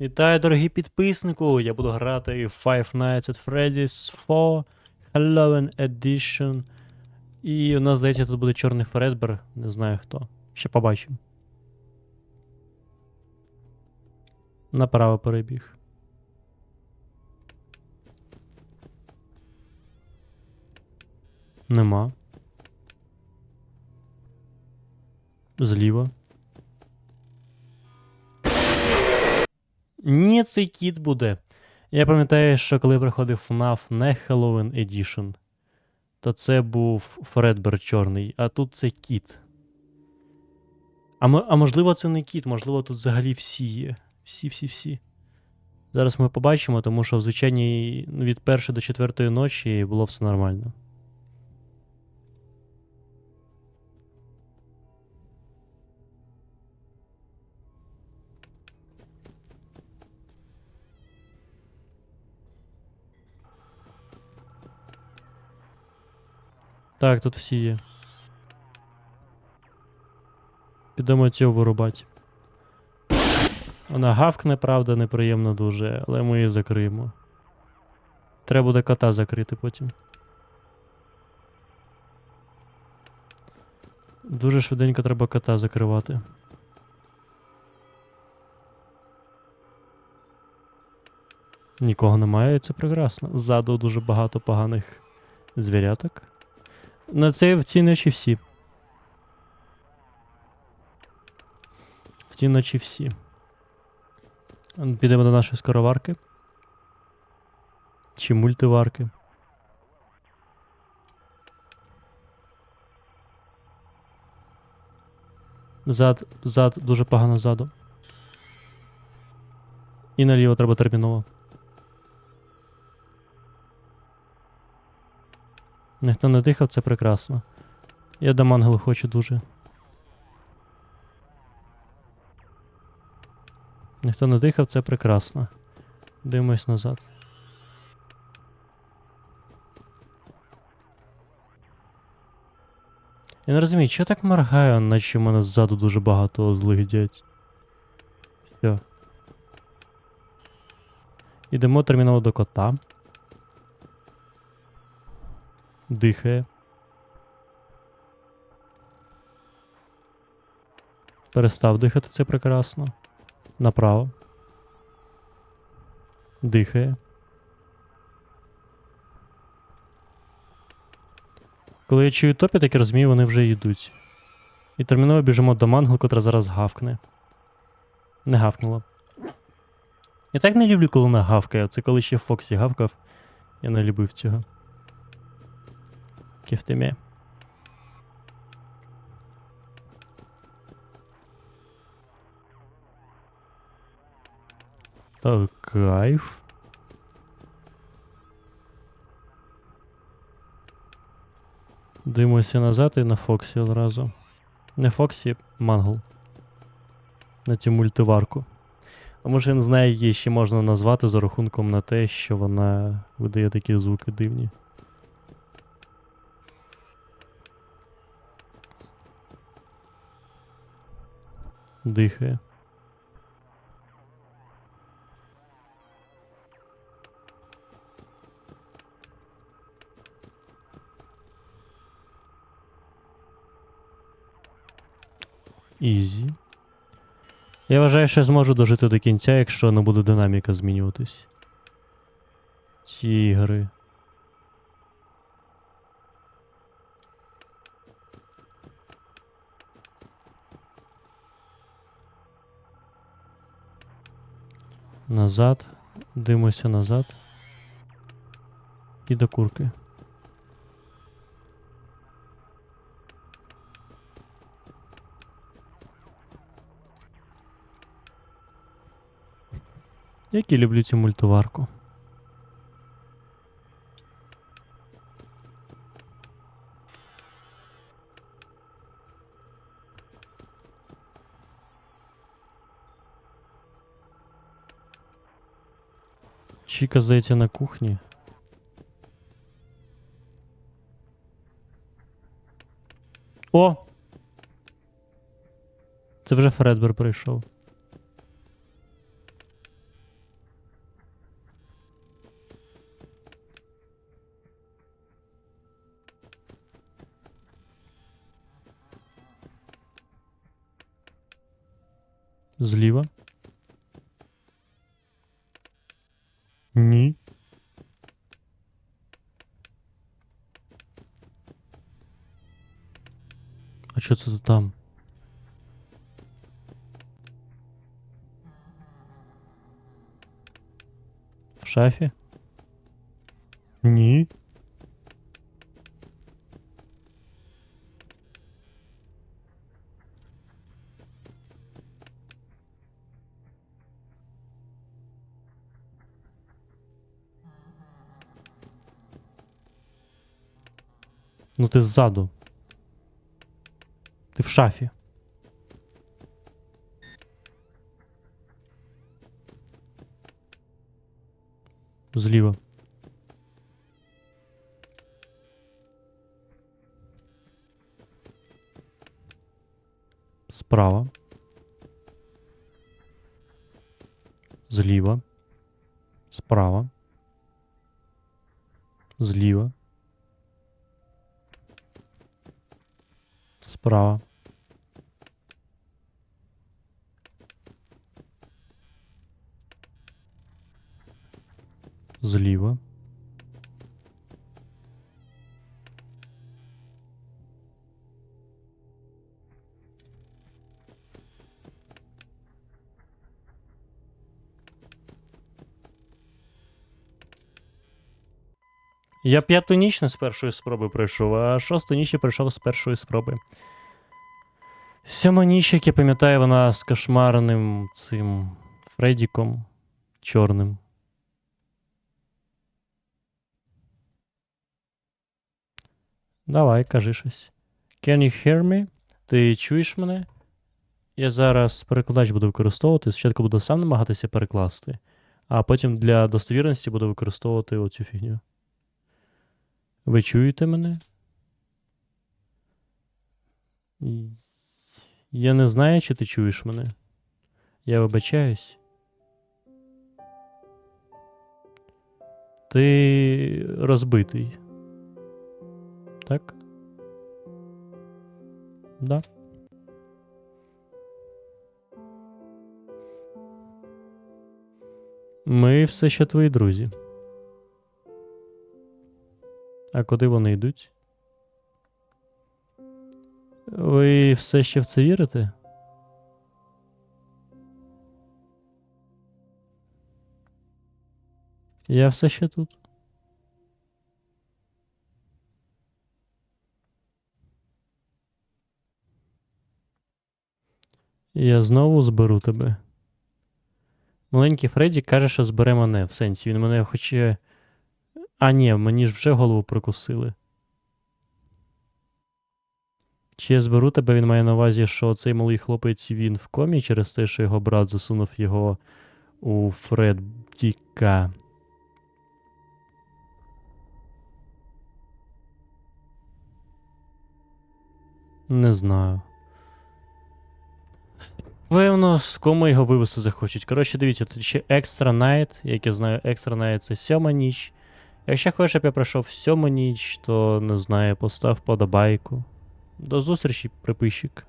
Вітаю, дорогі підписнику! Я буду грати Five Nights at Freddy's 4 Halloween Edition. І у нас, здається, тут буде чорний Фредбер, не знаю хто. Ще побачимо. Направо перебіг. Нема. Зліва. Ні, цей кіт буде. Я пам'ятаю, що коли приходив FNAF не Halloween Edition, то це був Фредбер чорний, а тут це кіт. А, а можливо, це не кіт, можливо, тут взагалі всі є. Всі-всі-всі. Зараз ми побачимо, тому що в звичайній від першої до четвертої ночі було все нормально. Так, тут всі є. Підемо цього вирубати. Вона гавкне, правда, неприємно дуже, але ми її закриємо. Треба буде кота закрити потім. Дуже швиденько треба кота закривати. Нікого немає, і це прекрасно. Ззаду дуже багато поганих звіряток. На це в цій ночі всі. В цій ночі всі. Ан, Підемо до нашої скороварки. Чи мультиварки. Зад, зад, дуже погано ззаду. І наліво треба терміново. Ніхто не дихав, це прекрасно. Я до мангелу хочу дуже. Ніхто не дихав, це прекрасно. Дивимось назад. Я не розумію, що так моргаю, наче в мене ззаду дуже багато злих дядь. Все. Ідемо терміново до кота. Дихає. Перестав дихати, це прекрасно. Направо. Дихає. Коли я чую топі, так я розумію, вони вже йдуть. І терміново біжимо до мангл, котра зараз гавкне. Не гавкнула. Я так не люблю, коли вона гавкає. Це коли ще Фоксі гавкав. Я не любив цього. Кіфтемі. О, кайф. Дивимося назад і на Фоксі одразу. Не Фоксі, Мангл. На цю мультиварку. Тому що я не знаю, її ще можна назвати за рахунком на те, що вона видає такі звуки дивні. Дихає. Ізі. Я вважаю, що я зможу дожити до кінця, якщо не буде динаміка змінюватись. Ці гри. Назад. Дивимося назад. І до курки. Як я люблю цю мультиварку. Чика, зайти на кухне. О! это уже Фредбер пришел. Зліва. А що це тут там? В шафі? Ні. Ну ти ззаду Ти в шафі. Зліва. Справа. Зліва. Справа. Зліва. Справа. Зліва. Я п'яту ніч не з першої спроби пройшов, а шосту ніч я пройшов з першої спроби. Сьома ніч, як я пам'ятаю, вона з кошмарним цим Фредіком чорним. Давай, кажи щось. Can you hear me? Ти чуєш мене? Я зараз перекладач буду використовувати. Спочатку буду сам намагатися перекласти, а потім для достовірності буду використовувати оцю фігню. Ви чуєте мене? Я не знаю, чи ти чуєш мене. Я вибачаюсь. Ти розбитий. Так? Да. Ми все ще твої друзі. А куди вони йдуть? Ви все ще в це вірите? Я все ще тут. Я знову зберу тебе. Маленький Фредді каже, що збере мене в сенсі. Він мене хоче. А, ні, мені ж вже голову прикусили. Чи я зберу тебе, він має на увазі, що цей малий хлопець він в комі через те, що його брат засунув його у Фреддіка. Не знаю. Певно, з кому його вивести захочуть. Коротше, дивіться, тут ще Extra Night. Як я знаю, Extra Night це сьома ніч. Якщо хочеш, щоб я пройшов сьому ніч, то не знаю, постав подобайку. До зустрічі, приписчик.